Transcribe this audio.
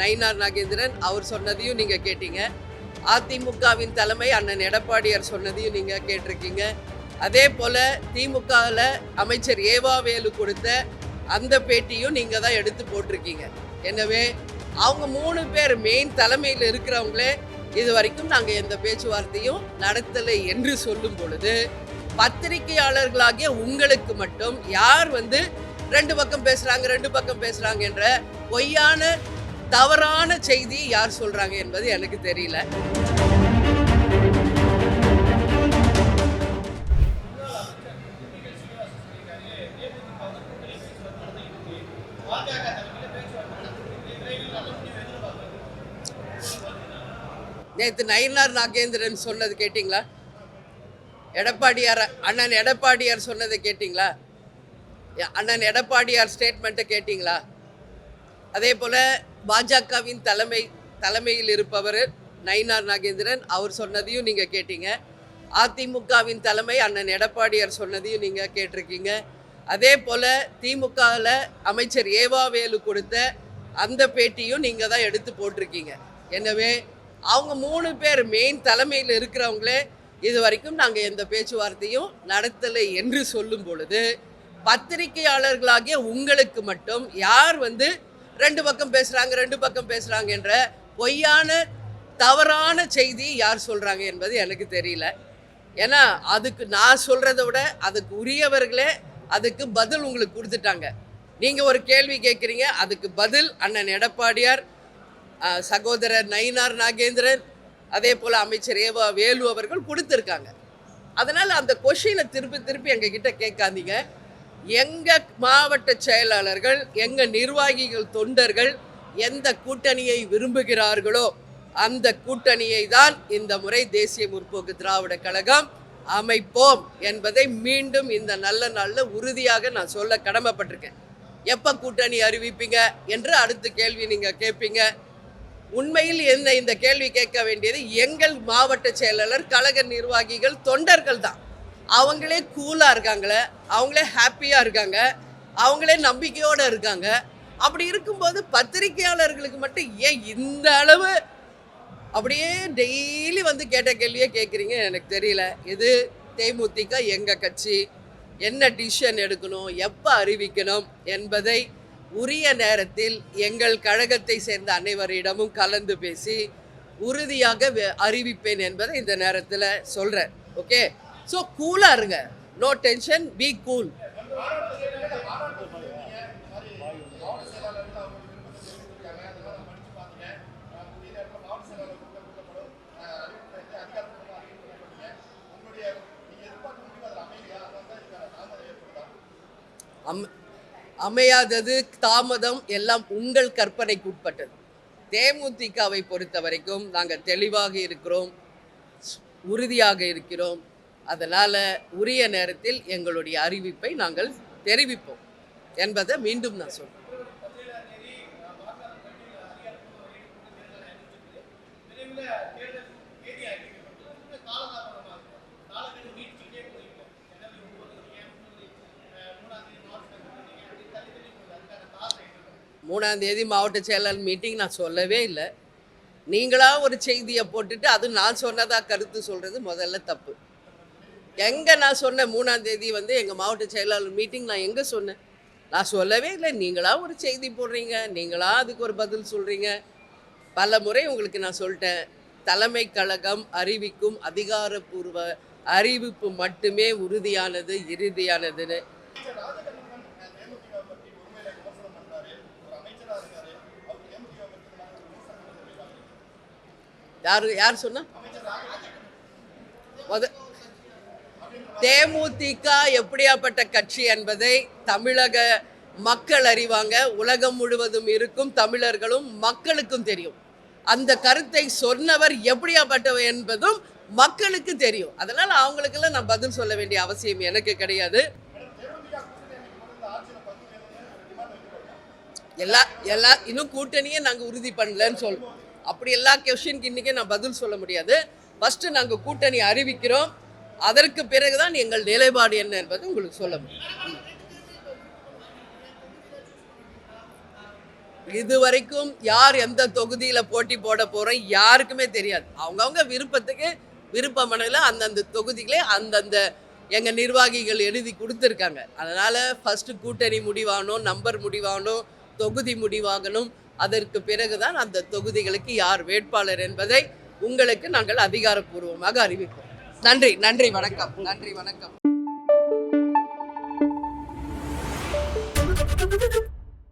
நயினார் நாகேந்திரன் அவர் சொன்னதையும் நீங்கள் கேட்டீங்க. அதிமுகவின் தலைமை அண்ணன் எடப்பாடியார் சொன்னதையும் நீங்கள் கேட்டிருக்கீங்க. அதே போல் திமுகவில் அமைச்சர் ஏவாவேலு கொடுத்த அந்த பேட்டியும் நீங்கள் தான் எடுத்து போட்டிருக்கீங்க. எனவே அவங்க மூணு பேர் மெயின் தலைமையில் இருக்கிறவங்களே இது வரைக்கும் நாங்கள் எந்த பேச்சுவார்த்தையும் நடத்தலை என்று சொல்லும் பொழுது பத்திரிகையாளர்களாகிய உங்களுக்கு மட்டும் யார் வந்து ரெண்டு பக்கம் பேசுகிறாங்க ரெண்டு பக்கம் பேசுகிறாங்க என்ற பொய்யான தவறான செய்தி யார் சொல்றாங்க என்பது எனக்கு தெரியல. நேற்று நயினார் நாகேந்திரன் சொன்னது கேட்டிங்களா? எடப்பாடியார் அண்ணன் எடப்பாடியார் சொன்னதை கேட்டிங்களா? அண்ணன் எடப்பாடியார் ஸ்டேட்மெண்ட்டை கேட்டிங்களா? அதே போல் பாஜகவின் தலைமை தலைமையில் இருப்பவர் நயினார் நாகேந்திரன். அவர் சொன்னதையும் நீங்கள் கேட்டீங்க. அதிமுகவின் தலைமை அண்ணன் எடப்பாடியார் சொன்னதையும் நீங்கள் கேட்டிருக்கீங்க. அதே போல் திமுகவில் அமைச்சர் ஏவாவேலு கொடுத்த அந்த பேட்டியும் நீங்கள் தான் எடுத்து போட்டிருக்கீங்க. எனவே அவங்க மூணு பேர் மெயின் தலைமையில் இருக்கிறவங்களே இது வரைக்கும் நாங்கள் எந்த பேச்சுவார்த்தையும் நடத்தலை என்று சொல்லும் பொழுது பத்திரிகையாளர்களாகிய உங்களுக்கு மட்டும் யார் வந்து ரெண்டு பக்கம் பேசுகிறாங்க ரெண்டு பக்கம் பேசுகிறாங்க என்ற பொய்யான தவறான செய்தி யார் சொல்கிறாங்க என்பது எனக்கு தெரியல. ஏன்னா அதுக்கு நான் சொல்கிறத விட அதுக்கு உரியவர்களே அதுக்கு பதில் உங்களுக்கு கொடுத்துட்டாங்க. நீங்கள் ஒரு கேள்வி கேட்குறீங்க அதுக்கு பதில் அண்ணன் எடப்பாடியார் சகோதரர் நயினார் நாகேந்திரன் அதே போல் அமைச்சர் ஏவா வேலு அவர்கள் கொடுத்துருக்காங்க. அதனால் அந்த கொஷினை திருப்பி திருப்பி எங்ககிட்ட கேட்காதீங்க. எங்கள் மாவட்ட செயலாளர்கள் எங்கள் நிர்வாகிகள் தொண்டர்கள் எந்த கூட்டணியை விரும்புகிறார்களோ அந்த கூட்டணியை தான் இந்த முறை தேசிய முற்போக்கு திராவிட கழகம் அமைப்போம் என்பதை மீண்டும் இந்த நல்ல நாளில் உறுதியாக நான் சொல்ல கடமைப்பட்டிருக்கேன். எப்போ கூட்டணி அறிவிப்பீங்க என்று அடுத்த கேள்வி நீங்கள் கேட்பீங்க. உண்மையில் என்ன இந்த கேள்வி கேட்க வேண்டியது எங்கள் மாவட்ட செயலாளர் கழக நிர்வாகிகள் தொண்டர்கள் தான். அவங்களே கூலாக இருக்காங்களே அவங்களே ஹாப்பியாக இருக்காங்க அவங்களே நம்பிக்கையோடு இருக்காங்க. அப்படி இருக்கும்போது பத்திரிகையாளர்களுக்கு மட்டும் ஏன் இந்த அளவு அப்படியே டெய்லி வந்து கேட்ட கேள்வியே கேட்குறீங்க எனக்கு தெரியல. இது தேமுதிக எங்கள் கட்சி? என்ன டிசிஷன் எடுக்கணும்? எப்போ அறிவிக்கணும்? என்பதை உரிய நேரத்தில் எங்கள் கழகத்தை சேர்ந்த அனைவரிடமும் கலந்து பேசி உறுதியாக அறிவிப்பேன் என்பதை இந்த நேரத்தில் சொல்கிறேன் ஓகே ஸோ கூலாக இருங்க. நோ டென்ஷன் பி கூல் அம் அமையாதது தாமதம் எல்லாம் உங்கள் கற்பனைக்கு உட்பட்டது. தேமுதிகவை பொறுத்த வரைக்கும் நாங்கள் தெளிவாக இருக்கிறோம் உறுதியாக இருக்கிறோம். அதனால் உரிய நேரத்தில் எங்களுடைய அறிவிப்பை நாங்கள் தெரிவிப்போம் என்பதை மீண்டும் நான் சொல்கிறேன் மூணாம் தேதி மாவட்ட செயலாளர் மீட்டிங் நான் சொல்லவே இல்லை. நீங்களாக ஒரு செய்தியை போட்டுட்டு அது நான் சொன்னதாக கருத்து சொல்கிறது முதல்ல தப்பு. எங்கே நான் சொன்னேன் மூணாம் தேதி வந்து எங்கள் மாவட்ட செயலாளர் மீட்டிங் நான் எங்கே சொன்னேன்? நான் சொல்லவே இல்லை. நீங்களாக ஒரு செய்தி போடுறீங்க. நீங்களாக அதுக்கு ஒரு பதில் சொல்கிறீங்க பல முறை உங்களுக்கு நான் சொல்லிட்டேன். தலைமை கழகம் அறிவிக்கும் அதிகாரப்பூர்வ அறிவிப்பு மட்டுமே உறுதியானது இறுதியானதுன்னு. யார் யார் சொன்னா? முத தேமுதிக எப்படியாப்பட்ட கட்சி என்பதை தமிழக மக்கள் அறிவாங்க. உலகம் முழுவதும் இருக்கும் தமிழர்களும் மக்களுக்கும் தெரியும். அந்த கருத்தை சொன்னவர் எப்படியாப்பட்டவர் என்பதும் மக்களுக்கு தெரியும். அதனால அவங்களுக்கெல்லாம் நான் பதில் சொல்ல வேண்டிய அவசியம் எனக்கு கிடையாது. எல்லா எல்லா இன்னும் கூட்டணியே நாங்கள் உறுதி பண்ணலன்னு சொல்லுவோம் அப்படி எல்லா கொஷினுக்கு இன்றைக்கே நான் பதில் சொல்ல முடியாது. ஃபஸ்ட்டு நாங்கள் கூட்டணி அறிவிக்கிறோம். அதற்கு பிறகுதான் எங்கள் நிலைப்பாடு என்ன என்பதை உங்களுக்கு சொல்ல முடியும். இது வரைக்கும் யார் எந்த தொகுதியில் போட்டி போட போகிறோம் யாருக்குமே தெரியாது. அவங்கவுங்க விருப்பத்துக்கு விருப்ப மனதில் அந்தந்த தொகுதிகளே அந்தந்த எங்கள் நிர்வாகிகள் எழுதி கொடுத்துருக்காங்க. அதனால் ஃபஸ்ட்டு கூட்டணி முடிவாகணும் நம்பர் முடிவாகணும் தொகுதி முடிவாகணும். அதற்கு பிறகுதான் அந்த தொகுதிகளுக்கு யார் வேட்பாளர் என்பதை உங்களுக்கு நாங்கள் அதிகாரப்பூர்வமாக அறிவிப்போம். நன்றி நன்றி வணக்கம். நன்றி வணக்கம்.